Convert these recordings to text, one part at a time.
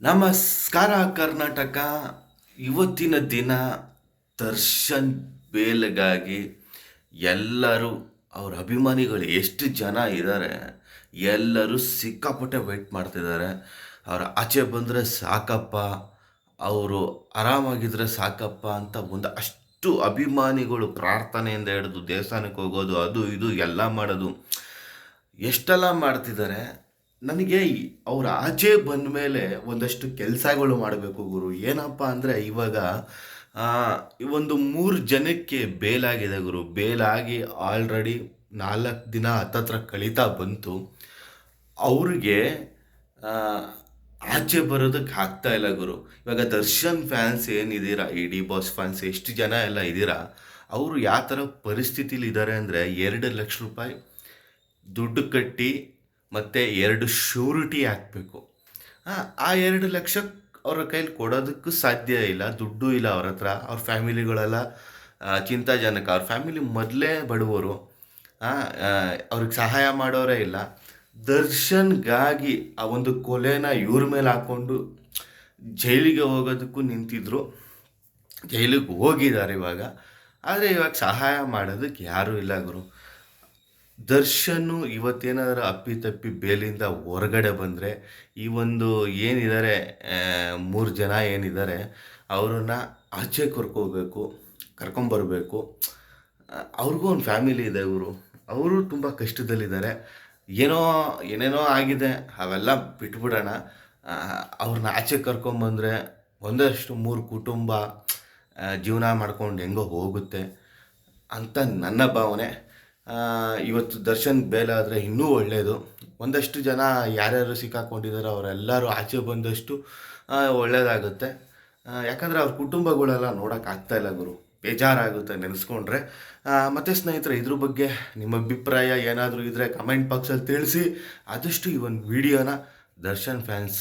ನಮಸ್ಕಾರ ಕರ್ನಾಟಕ ಇವತ್ತಿನ ದಿನ ದರ್ಶನ್ ಬೇಲ್ಗಾಗಿ ಎಲ್ಲರೂ ಅವ್ರ ಅಭಿಮಾನಿಗಳು ಎಷ್ಟು ಜನ ಇದ್ದಾರೆ ಎಲ್ಲರೂ ಸಿಕ್ಕಾಪಟ್ಟೆ ವೆಯ್ಟ್ ಮಾಡ್ತಿದ್ದಾರೆ ಅವ್ರು ಆಚೆ ಬಂದರೆ ಸಾಕಪ್ಪ, ಅವರು ಆರಾಮಾಗಿದ್ದರೆ ಸಾಕಪ್ಪ ಅಂತ ಒಂದು ಅಷ್ಟು ಅಭಿಮಾನಿಗಳು ಪ್ರಾರ್ಥನೆಯಿಂದ ಹಿಡಿದು ದೇವಸ್ಥಾನಕ್ಕೆ ಹೋಗೋದು, ಅದು ಇದು ಎಲ್ಲ ಮಾಡೋದು, ಎಷ್ಟೆಲ್ಲ ಮಾಡ್ತಿದ್ದಾರೆ ನನಗೆ ಅವ್ರ ಆಚೆ ಬಂದ ಮೇಲೆ ಒಂದಷ್ಟು ಕೆಲಸಗಳು ಮಾಡಬೇಕು ಗುರು. ಏನಪ್ಪ ಅಂದರೆ ಇವಾಗ ಈ ಒಂದು ಮೂರು ಜನಕ್ಕೆ ಬೇಲಾಗಿದೆ ಗುರು. ಬೇಲಾಗಿ ಆಲ್ರೆಡಿ ನಾಲ್ಕು ದಿನ ಹತ್ತತ್ರ ಕಳೀತಾ ಬಂತು. ಅವ್ರಿಗೆ ಆಚೆ ಬರೋದಕ್ಕೆ ಆಗ್ತಾ ಇಲ್ಲ ಗುರು. ಇವಾಗ ದರ್ಶನ್ ಫ್ಯಾನ್ಸ್ ಏನಿದ್ದೀರಾ ಡಿ ಬಾಸ್ ಫ್ಯಾನ್ಸ್ ಎಷ್ಟು ಜನ ಎಲ್ಲ ಇದ್ದೀರಾ, ಅವರು ಯಾವ ಥರ ಪರಿಸ್ಥಿತಿಲಿ ಇದ್ದಾರೆ ಅಂದರೆ ಎರಡು ಲಕ್ಷ ರೂಪಾಯಿ ದುಡ್ಡು ಕಟ್ಟಿ ಮತ್ತು ಎರಡು ಶ್ಯೂರಿಟಿ ಹಾಕಬೇಕು ಆ ಎರಡು ಲಕ್ಷ ಅವರ ಕೈಲಿ ಕೊಡೋದಕ್ಕೂ ಸಾಧ್ಯ ಇಲ್ಲ, ದುಡ್ಡು ಇಲ್ಲ ಅವ್ರ ಹತ್ರ. ಅವ್ರ ಫ್ಯಾಮಿಲಿಗಳೆಲ್ಲ ಚಿಂತಾಜನಕ. ಅವ್ರ ಫ್ಯಾಮಿಲಿ ಮೊದಲೇ ಬಡವರು. ಅವ್ರಿಗೆ ಸಹಾಯ ಮಾಡೋರೇ ಇಲ್ಲ. ದರ್ಶನ್ಗಾಗಿ ಆ ಒಂದು ಕೊಲೆನ ಇವ್ರ ಮೇಲೆ ಹಾಕ್ಕೊಂಡು ಜೈಲಿಗೆ ಹೋಗೋದಕ್ಕೂ ನಿಂತಿದ್ರು. ಜೈಲಿಗೆ ಹೋಗಿದ್ದಾರೆ ಇವಾಗ. ಆದರೆ ಇವಾಗ ಸಹಾಯ ಮಾಡೋದಕ್ಕೆ ಯಾರೂ ಇಲ್ಲ ಗುರು. ದರ್ಶನ್ನು ಇವತ್ತೇನಾದರೂ ಅಪ್ಪಿತಪ್ಪಿ ಬೇಲಿಂದ ಹೊರಗಡೆ ಬಂದರೆ, ಈ ಒಂದು ಏನಿದ್ದಾರೆ ಮೂರು ಜನ ಏನಿದ್ದಾರೆ ಅವರನ್ನು ಆಚೆ ಕರ್ಕೋಬೇಕು, ಕರ್ಕೊಂಬರಬೇಕು. ಅವ್ರಿಗೂ ಒಂದು ಫ್ಯಾಮಿಲಿ ಇದೆ ಇವರು. ಅವರು ತುಂಬ ಕಷ್ಟದಲ್ಲಿದ್ದಾರೆ. ಏನೋ, ಏನೇನೋ ಆಗಿದೆ, ಅವೆಲ್ಲ ಬಿಟ್ಬಿಡೋಣ. ಅವ್ರನ್ನ ಆಚೆ ಕರ್ಕೊಂಬಂದರೆ ಒಂದಷ್ಟು ಮೂರು ಕುಟುಂಬ ಜೀವನ ಮಾಡ್ಕೊಂಡು ಹೆಂಗೋ ಹೋಗುತ್ತೆ ಅಂತ ನನ್ನ ಭಾವನೆ. ಇವತ್ತು ದರ್ಶನ್ ಬೇಲಾದರೆ ಇನ್ನೂ ಒಳ್ಳೆಯದು ಒಂದಷ್ಟು ಜನ ಯಾರ್ಯಾರು ಸಿಕ್ಕಾಕೊಂಡಿದ್ದಾರೋ ಅವರೆಲ್ಲರೂ ಆಚೆ ಬಂದಷ್ಟು ಒಳ್ಳೆಯದಾಗುತ್ತೆ ಯಾಕಂದರೆ ಅವ್ರ ಕುಟುಂಬಗಳೆಲ್ಲ ನೋಡೋಕ್ಕಾಗ್ತಾ ಇಲ್ಲ ಗುರು. ಬೇಜಾರಾಗುತ್ತೆ ನೆನೆಸ್ಕೊಂಡ್ರೆ. ಮತ್ತು ಸ್ನೇಹಿತರೆ, ಇದ್ರ ಬಗ್ಗೆ ನಿಮ್ಮ ಅಭಿಪ್ರಾಯ ಏನಾದರೂ ಇದ್ದರೆ ಕಮೆಂಟ್ ಬಾಕ್ಸಲ್ಲಿ ತಿಳಿಸಿ. ಆದಷ್ಟು ಈ ಒಂದು ವಿಡಿಯೋನ ದರ್ಶನ್ ಫ್ಯಾನ್ಸ್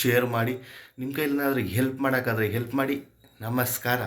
ಶೇರ್ ಮಾಡಿ. ನಿಮ್ಮ ಕೈಲಿ ಏನಾದರೂ ಹೆಲ್ಪ್ ಮಾಡೋಕ್ಕಾದ್ರೆ ಹೆಲ್ಪ್ ಮಾಡಿ. ನಮಸ್ಕಾರ.